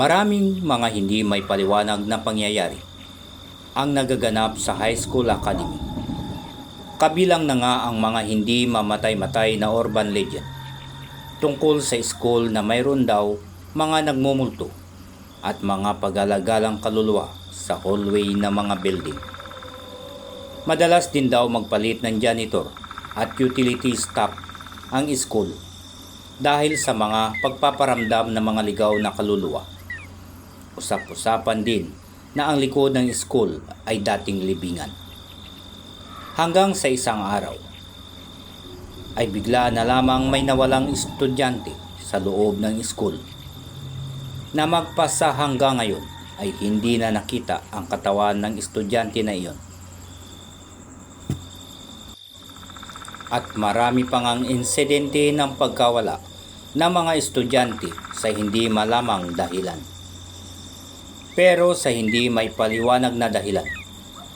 Maraming mga hindi may paliwanag na pangyayari ang nagaganap sa high school academy. Kabilang na nga ang mga hindi mamatay-matay na urban legend tungkol sa school na mayroon daw mga nagmumulto at mga pagalagalang kaluluwa sa hallway ng mga building. Madalas din daw magpalit ng janitor at utility staff ang school dahil sa mga pagpaparamdam ng mga ligaw na kaluluwa. Usap-usapan din na ang likod ng school ay dating libingan. Hanggang sa isang araw, ay bigla na lamang may nawalang estudyante sa loob ng school na magpasa hanggang ngayon ay hindi na nakita ang katawan ng estudyante na iyon. At marami pang ang insidente ng pagkawala ng mga estudyante sa hindi malamang dahilan. Pero sa hindi may paliwanag na dahilan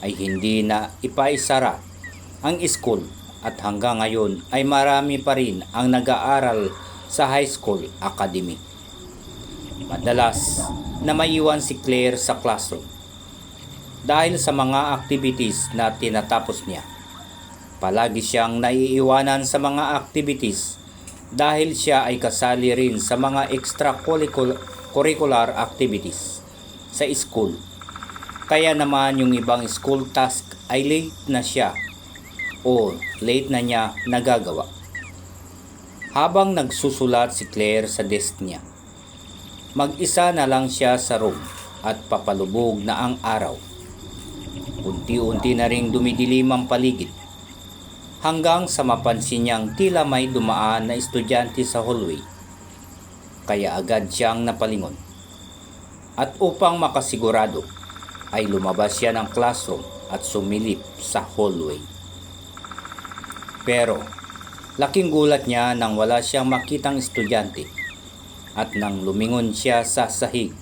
ay hindi na ipaisara ang school at hanggang ngayon ay marami pa rin ang nag-aaral sa high school academy. Madalas na maiwan si Claire sa classroom dahil sa mga activities na tinatapos niya. Palagi siyang naiiwanan sa mga activities dahil siya ay kasali rin sa mga extracurricular activities sa school. Kaya naman yung ibang school task ay late na siya o late na niya nagagawa. Habang nagsusulat si Claire sa desk niya, mag-isa na lang siya sa room at papalubog na ang araw. Unti-unti na ring dumidilim ang paligid hanggang sa mapansin niyang tila may dumaan na estudyante sa hallway. Kaya agad siyang napalingon. At upang makasigurado, ay lumabas siya ng classroom at sumilip sa hallway. Pero, laking gulat niya nang wala siyang makitang estudyante at nang lumingon siya sa sahig,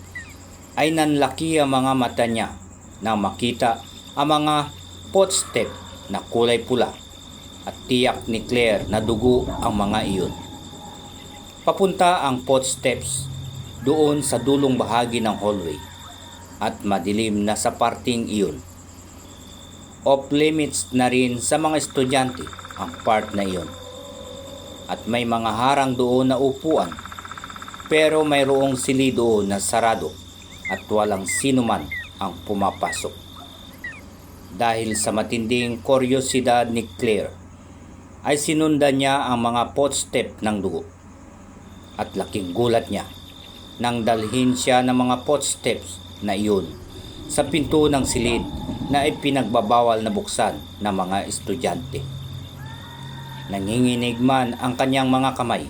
ay nanlaki ang mga mata niya nang makita ang mga footstep na kulay pula at tiyak ni Claire na dugo ang mga iyon. Papunta ang footsteps doon sa dulong bahagi ng hallway at madilim na sa parting iyon. Off limits na rin sa mga estudyante ang part na iyon. At may mga harang doon na upuan pero mayroong sili doon na sarado at walang sino man ang pumapasok. Dahil sa matinding kuryosidad ni Claire, ay sinundan niya ang mga footstep ng dugo. At laking gulat niya nang dalhin siya ng mga footsteps na iyon sa pinto ng silid na ipinagbabawal na buksan ng mga estudyante. Nanginginig man ang kanyang mga kamay.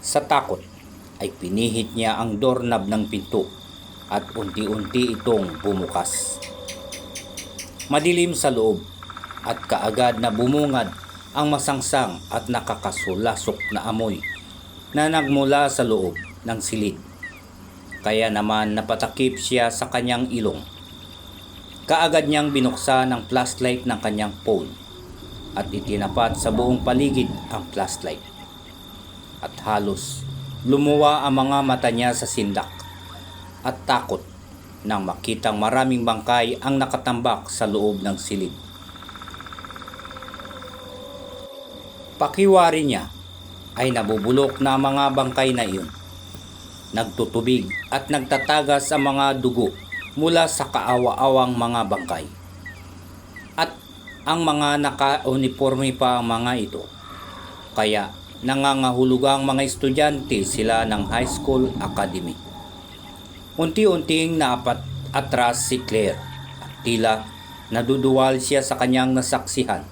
Sa takot ay pinihit niya ang doorknob ng pinto at unti-unti itong bumukas. Madilim sa loob at kaagad na bumungad ang masangsang at nakakasulasok na amoy na nagmula sa loob ng silid. Kaya naman napatakip siya sa kanyang ilong. Kaagad niyang binuksan ang flashlight ng kanyang phone at itinapat sa buong paligid ang flashlight. At halos lumuwa ang mga mata niya sa sindak at takot nang makitang maraming bangkay ang nakatambak sa loob ng silid. Pakiwari niya ay nabubulok na mga bangkay na iyon. Nagtutubig at nagtatagas ang mga dugo mula sa kaawa-awang mga bangkay. At ang mga naka-uniforme pa ang mga ito. Kaya nangangahulugang mga estudyante sila ng high school academy. Unti-unting naapat atras si Claire at tila naduduwal siya sa kanyang nasaksihan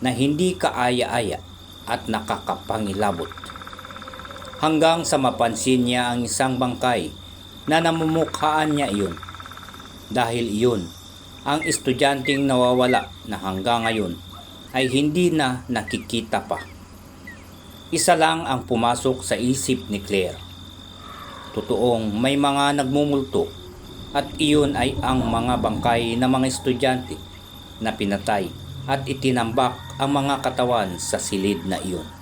na hindi kaaya-aya at nakakapangilabot. Hanggang sa mapansin niya ang isang bangkay na namumukhaan niya iyon. Dahil iyon, ang estudyanteng nawawala na hanggang ngayon ay hindi na nakikita pa. Isa lang ang pumasok sa isip ni Claire. Totoong may mga nagmumulto at iyon ay ang mga bangkay ng mga estudyante na pinatay at itinambak ang mga katawan sa silid na iyon.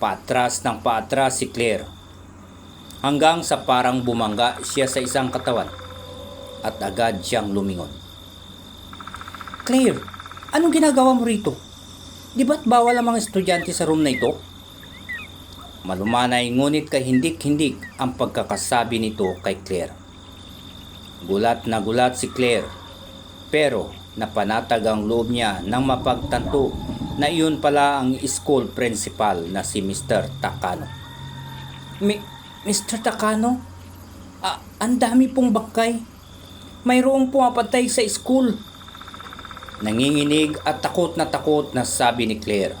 Paatras ng paatras si Claire hanggang sa parang bumangga siya sa isang katawan at agad siyang lumingon. Claire, anong ginagawa mo rito? Di ba't bawal ang mga estudyante sa room na ito? Malumanay ngunit kahindik-hindik ang pagkakasabi nito kay Claire. Gulat na gulat si Claire pero napanatag ang loob niya nang mapagtanto na iyon pala ang school principal na si Mr. Takano. Mi- Mr. Takano? Ah, ang dami pong bangkay. Mayroong pumapatay sa school. Nanginginig at takot na takot na sabi ni Claire.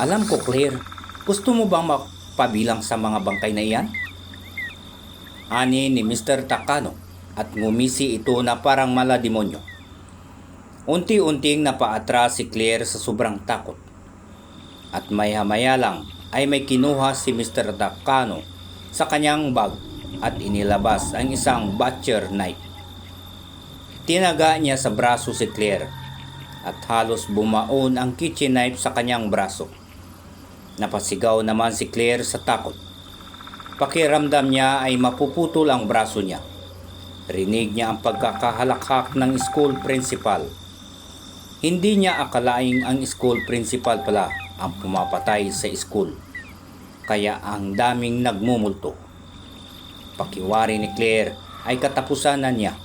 Alam ko Claire, gusto mo bang mapabilang sa mga bangkay na iyan? Ani ni Mr. Takano at ngumisi ito na parang malademonyo. Unti-unting napaatras si Claire sa sobrang takot. At maya-maya lang ay may kinuha si Mr. Takano sa kanyang bag at inilabas ang isang butcher knife. Tinaga niya sa braso si Claire at halos bumaon ang kitchen knife sa kanyang braso. Napasigaw naman si Claire sa takot. Pakiramdam niya ay mapuputol ang braso niya. Rinig niya ang pagkakahalakhak ng school principal. Hindi niya akalaing ang school principal pala ang pumapatay sa school. Kaya ang daming nagmumulto. Pakiwari ni Claire ay katapusan na niya.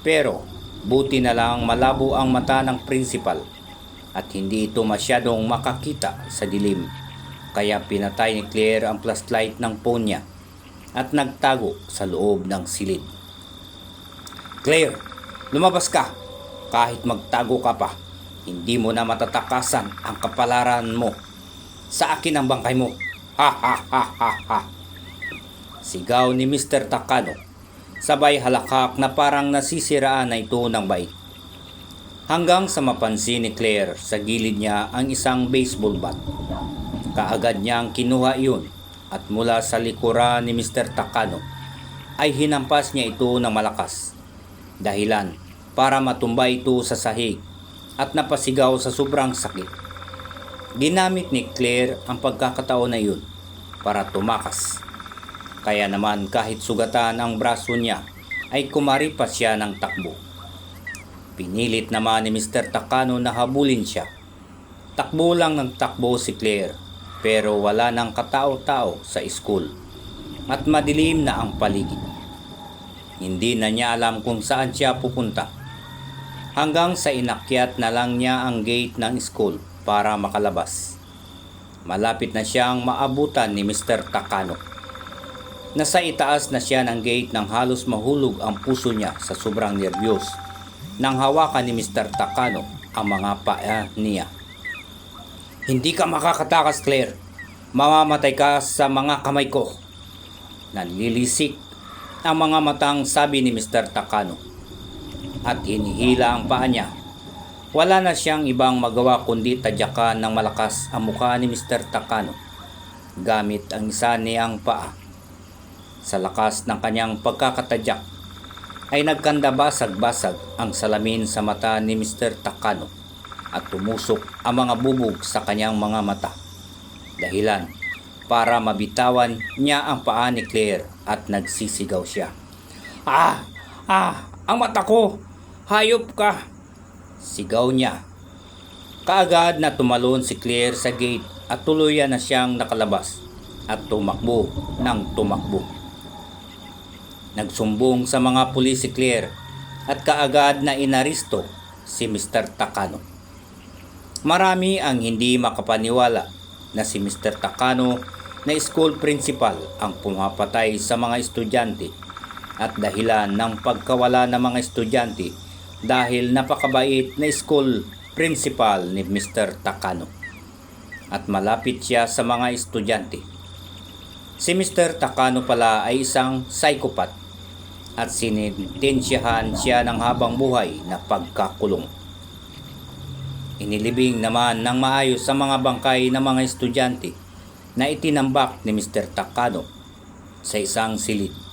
Pero buti na lang malabo ang mata ng principal at hindi ito masyadong makakita sa dilim. Kaya pinatay ni Claire ang flashlight ng phone niya at nagtago sa loob ng silid. Claire, lumabas ka. Kahit magtago ka pa, hindi mo na matatakasan ang kapalaran mo. Sa akin ang bangkay mo. Ha ha ha ha ha. Sigaw ni Mr. Takano. Sabay halakak na parang nasisiraan na ito ng bait. Hanggang sa mapansin ni Claire sa gilid niya ang isang baseball bat. Kaagad niyang kinuha iyon at mula sa likuran ni Mr. Takano ay hinampas niya ito ng malakas. Dahilan para matumba ito sa sahig at napasigaw sa sobrang sakit. Ginamit ni Claire ang pagkakataon na iyon para tumakas. Kaya naman kahit sugatan ang braso niya ay kumaripas siya ng takbo. Pinilit naman ni Mr. Takano na habulin siya. Takbo lang ng takbo si Claire pero wala nang katao-tao sa school at madilim na ang paligid. Hindi na niya alam kung saan siya pupunta. Hanggang sa inakyat na lang niya ang gate ng school para makalabas. Malapit na siyang maabutan ni Mr. Takano. Nasa itaas na siya ng gate nang halos mahulog ang puso niya sa sobrang nerbiyos nang hawakan ni Mr. Takano ang mga paa niya. Hindi ka makakatakas, Claire. Mamamatay ka sa mga kamay ko. Nanlilisik ang mga matang sabi ni Mr. Takano. At hinihila ang paa niya. Wala na siyang ibang magawa kundi tadyakan ng malakas ang mukha ni Mr. Takano gamit ang isa niyang paa. Sa lakas ng kanyang pagkakatadyak ay nagkanda basag-basag ang salamin sa mata ni Mr. Takano at tumusok ang mga bubog sa kanyang mga mata. Dahilan para mabitawan niya ang paa ni Claire at nagsisigaw siya. Ah! Ah! Ang mata ko! Hayop ka! Sigaw niya. Kaagad na tumalon si Claire sa gate at tuluyan na siyang nakalabas at tumakbo ng tumakbo. Nagsumbong sa mga pulis si Claire at kaagad na inaristo si Mr. Takano. Marami ang hindi makapaniwala na si Mr. Takano na school principal ang pumapatay sa mga estudyante at dahilan ng pagkawala ng mga estudyante dahil napakabait na school principal ni Mr. Takano at malapit siya sa mga estudyante. Si Mr. Takano pala ay isang psychopath at sinintensyahan siya ng habang buhay na pagkakulong. Inilibing naman ng maayos sa mga bangkay ng mga estudyante na itinambak ni Mr. Takano sa isang silid.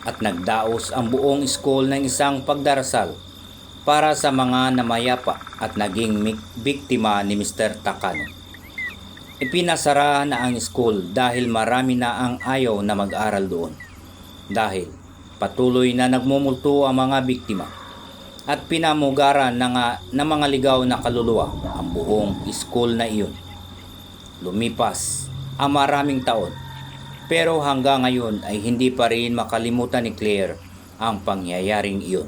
At nagdaos ang buong school ng isang pagdarasal para sa mga namayapa at naging biktima ni Mr. Takano. Ipinasara na ang school dahil marami na ang ayaw na mag-aral doon. Dahil patuloy na nagmumulto ang mga biktima at pinamugaran na nga ng mga ligaw na kaluluwa ang buong school na iyon. Lumipas ang maraming taon pero hanggang ngayon ay hindi pa rin makalimutan ni Claire ang pangyayaring iyon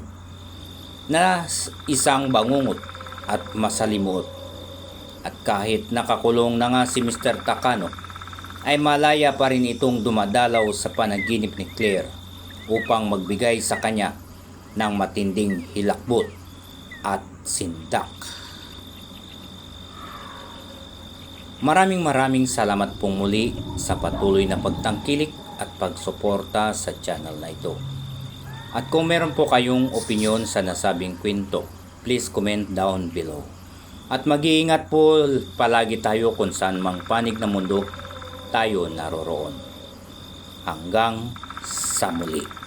na isang bangungot at masalimuot. At kahit nakakulong na nga si Mr. Takano, ay malaya pa rin itong dumadalaw sa panaginip ni Claire upang magbigay sa kanya ng matinding hilakbot at sindak. Maraming maraming salamat pong muli sa patuloy na pagtangkilik at pagsuporta sa channel na ito. At kung meron po kayong opinion sa nasabing kwento, please comment down below. At mag-iingat po palagi tayo kung saan mang panig na mundo tayo naroroon. Hanggang sa muli.